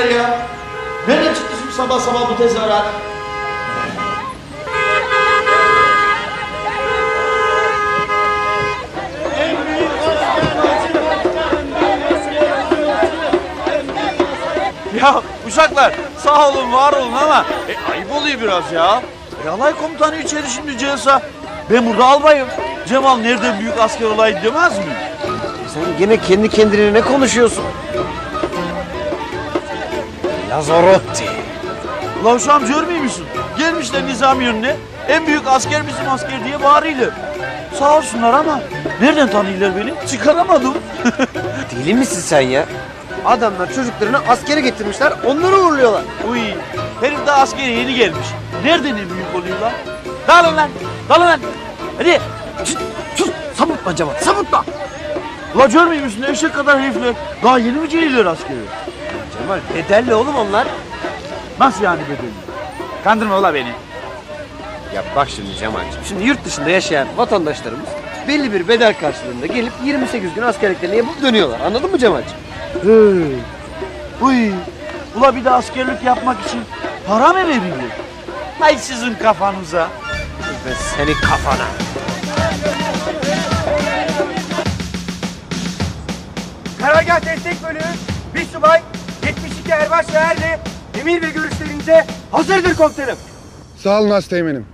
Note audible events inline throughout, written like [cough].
işler ya? Nereden çıktı şimdi sabah sabah bu tezahürat? Ya uşaklar sağ olun var olun ama e, ayıp oluyor biraz ya. E, alay komutanı içeri şimdi Ceysa. Ben burada albayım. Cemal nereden büyük asker olaydı demez mi? Sen gene kendi kendine ne konuşuyorsun? Lazzarotti. Ulan uşağım görmüyor musun? Gelmişler Nizami önüne. En büyük asker bizim asker diye bağırıyorlar. Sağ olsunlar ama nereden tanıyorlar beni? Çıkaramadım. [laughs] Deli misin sen ya? Adamlar çocuklarını askere getirmişler, onları uğurluyorlar. Uy, herif daha askere yeni gelmiş. Nereden en büyük oluyorlar? Dağılın lan, dağılın lan. Hadi. Sus, sus, sapıtma Cemal, sapıtma. Ulan görmüyor musun eşek kadar herifler? Daha yeni mi geliyorlar askere? Cemal, bedelli oğlum onlar. Nasıl yani bedeli? Kandırma ula beni. Ya bak şimdi Cemal'cim, şimdi yurt dışında yaşayan vatandaşlarımız belli bir bedel karşılığında gelip 28 gün askerliklerini yapıp dönüyorlar. Anladın mı Cemal'cim? He. Uy. Ula bir de askerlik yapmak için para mı veriyor? Hay sizin kafanıza. Ve senin kafana. Karargah Destek Bölüğü, bir subay, 72 erbaş ve erli, emir ve görüşlerinize hazırdır komutanım. Sağ olun Asteğmen'im.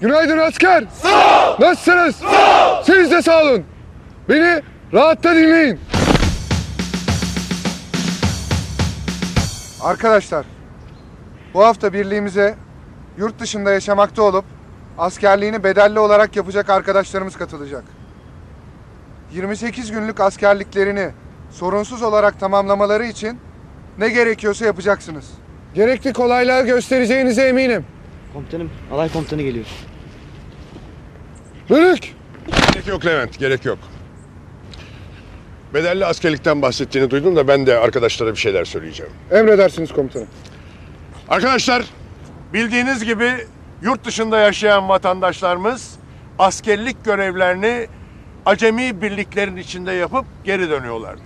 Günaydın asker. Sağ ol. Nasılsınız? Sağ ol. Siz de sağ olun. Beni rahatta dinleyin. Arkadaşlar, bu hafta birliğimize yurt dışında yaşamakta olup askerliğini bedelli olarak yapacak arkadaşlarımız katılacak. 28 günlük askerliklerini sorunsuz olarak tamamlamaları için ne gerekiyorsa yapacaksınız. Gerekli kolaylığı göstereceğinize eminim. Komutanım, alay komutanı geliyor. Bölük! Gerek yok Levent, gerek yok. Bedelli askerlikten bahsettiğini duydum da ben de arkadaşlara bir şeyler söyleyeceğim. Emredersiniz komutanım. Arkadaşlar, bildiğiniz gibi yurt dışında yaşayan vatandaşlarımız askerlik görevlerini acemi birliklerin içinde yapıp geri dönüyorlardı.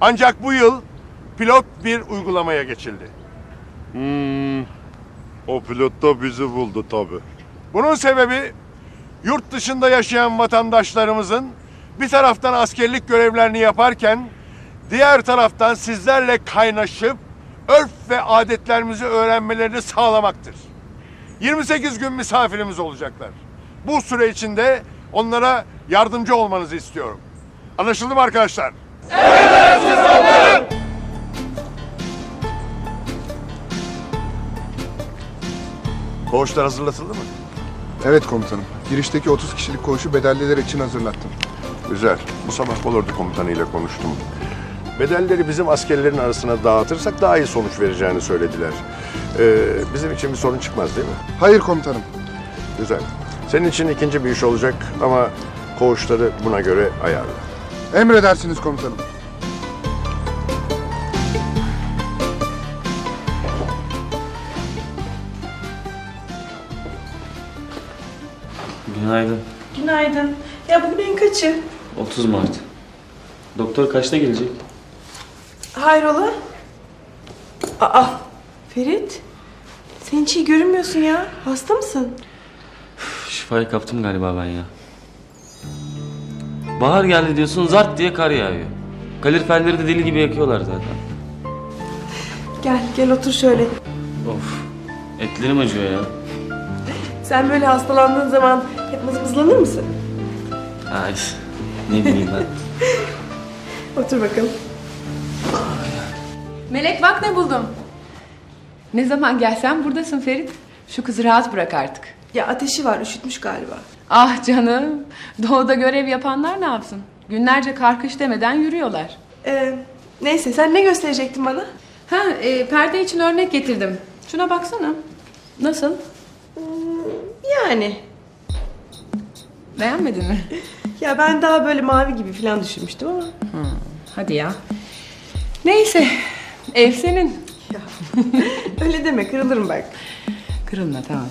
Ancak bu yıl pilot bir uygulamaya geçildi. O pilot da bizi buldu tabi. Bunun sebebi yurt dışında yaşayan vatandaşlarımızın bir taraftan askerlik görevlerini yaparken diğer taraftan sizlerle kaynaşıp örf ve adetlerimizi öğrenmelerini sağlamaktır. 28 gün misafirimiz olacaklar. Bu süre içinde onlara yardımcı olmanızı istiyorum. Anlaşıldı mı arkadaşlar? Koğuşlar hazırlatıldı mı? Evet komutanım. Girişteki 30 kişilik koğuşu bedelliler için hazırlattım. Güzel. Bu sabah Kolordu komutanıyla konuştum. Bedelleri bizim askerlerin arasına dağıtırsak daha iyi sonuç vereceğini söylediler. Ee, bizim için bir sorun çıkmaz değil mi? Hayır komutanım. Güzel. Senin için ikinci bir iş olacak ama koğuşları buna göre ayarla. Emredersiniz komutanım. Günaydın. Günaydın. Ya bugün ayın kaçı? 30 Mart. Doktor kaçta gelecek? Hayrola? Aa, Ferit. Sen hiç iyi görünmüyorsun ya. Hasta mısın? Şifayı kaptım galiba ben ya. Bahar geldi diyorsun zart diye kar yağıyor. Kaloriferleri de deli gibi yakıyorlar zaten. Gel, gel otur şöyle. Of. Etlerim acıyor ya. Sen böyle hastalandığın zaman hep mızmızlanır mısın? Ay. Ne bileyim ben. [laughs] Otur bakalım. Melek bak ne buldum. Ne zaman gelsen buradasın Ferit. Şu kızı rahat bırak artık. Ya ateşi var, üşütmüş galiba. Ah canım. Doğuda görev yapanlar ne yapsın? Günlerce karkış demeden yürüyorlar. Ee, neyse, sen ne gösterecektin bana? Ha, e, perde için örnek getirdim. Şuna baksana. Nasıl? Yani. Beğenmedin mi? Ya ben daha böyle mavi gibi falan düşünmüştüm ama. Hadi ya. Neyse. Ev senin. [laughs] Öyle deme, kırılırım bak. Kırılma tamam.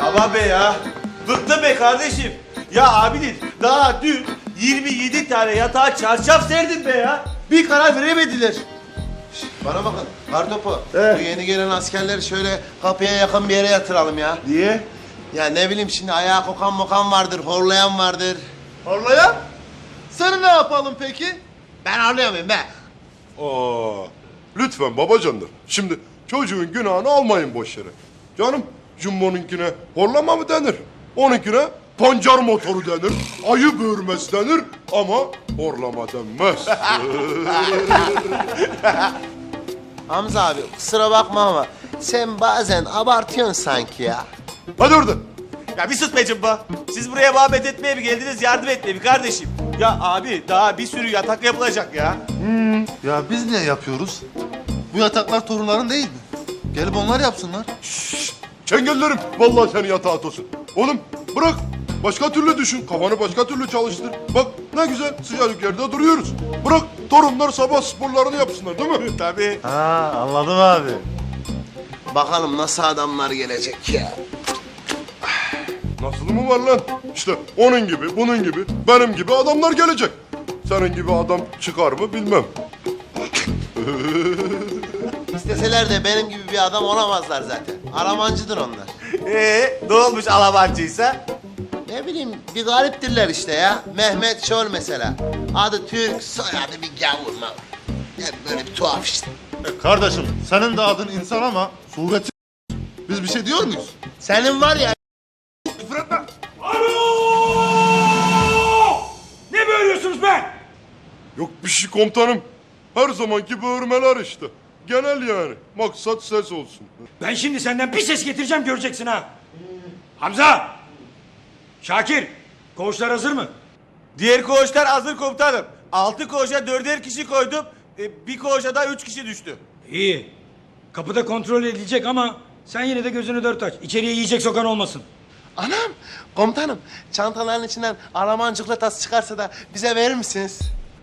Ama be ya. Bıktım be kardeşim. Ya abinin daha dün 27 tane yatağa çarşaf serdim be ya. Bir karar veremediler. Bana bakın kartopu. Bu yeni gelen askerleri şöyle kapıya yakın bir yere yatıralım ya. Niye? Ya ne bileyim şimdi ayağa kokan mokan vardır, horlayan vardır. Horlayan? Seni ne yapalım peki? Ben horluyor muyum be? Aa, lütfen babacanlar. Şimdi çocuğun günahını almayın boş yere. Canım Jumbo'nunkine horlama mı denir? Onunkine pancar motoru denir. Ayı böğürmesi denir ama horlama denmez. [laughs] Hamza abi kusura bakma ama sen bazen abartıyorsun sanki ya. Hadi oradan. Ya bir sus be cımbá. Siz buraya muhabbet etmeye mi geldiniz, yardım etmeye mi kardeşim? Ya abi daha bir sürü yatak yapılacak ya. Ya biz niye yapıyoruz? Bu yataklar torunların değil mi? Gelip onlar yapsınlar. Çengellerim. Vallahi seni yatağa atosun. Oğlum bırak. Başka türlü düşün. Kafanı başka türlü çalıştır. Bak ne güzel sıcacık yerde duruyoruz. Bırak torunlar sabah sporlarını yapsınlar değil mi? [laughs] Tabii. Ha anladım abi. Bakalım nasıl adamlar gelecek ya. Nasıl mı var lan? İşte onun gibi, bunun gibi, benim gibi adamlar gelecek. Senin gibi adam çıkar mı bilmem. [laughs] İsteseler de benim gibi bir adam olamazlar zaten. Alamancıdır onlar. Ee, ne olmuş alamancıysa? Ne bileyim bir gariptirler işte ya. Mehmet Şol mesela. Adı Türk, soyadı bir gavur mal. Hep böyle bir tuhaf işte. E, kardeşim senin de adın insan ama sureti biz bir şey diyor muyuz? Senin var ya be? Yok bir şey komutanım. Her zamanki böğürmeler işte. Genel yani. Maksat ses olsun. Ben şimdi senden bir ses getireceğim göreceksin ha. Hamza! Şakir! Koğuşlar hazır mı? Diğer koğuşlar hazır komutanım. Altı koğuşa dörder kişi koydum. E, bir koğuşa da üç kişi düştü. İyi. Kapıda kontrol edilecek ama sen yine de gözünü dört aç. İçeriye yiyecek sokan olmasın. Anam, komutanım çantaların içinden Alman çikolatası çıkarsa da bize verir misiniz?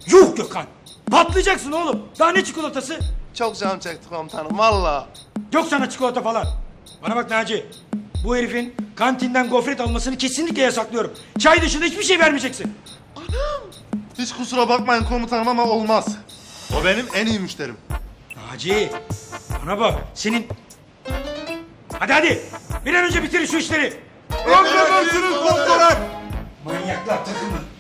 Yuh Gökhan! Patlayacaksın oğlum. Daha ne çikolatası? Çok canım çekti komutanım vallahi. Yok sana çikolata falan. Bana bak Naci. Bu herifin kantinden gofret almasını kesinlikle yasaklıyorum. Çay dışında hiçbir şey vermeyeceksin. Hiç kusura bakmayın komutanım ama olmaz. O benim en iyi müşterim. Naci, bana bak. Senin... Hadi hadi. Bir an önce bitirin şu işleri. Emredersiniz komutanım. Manyaklar takımı.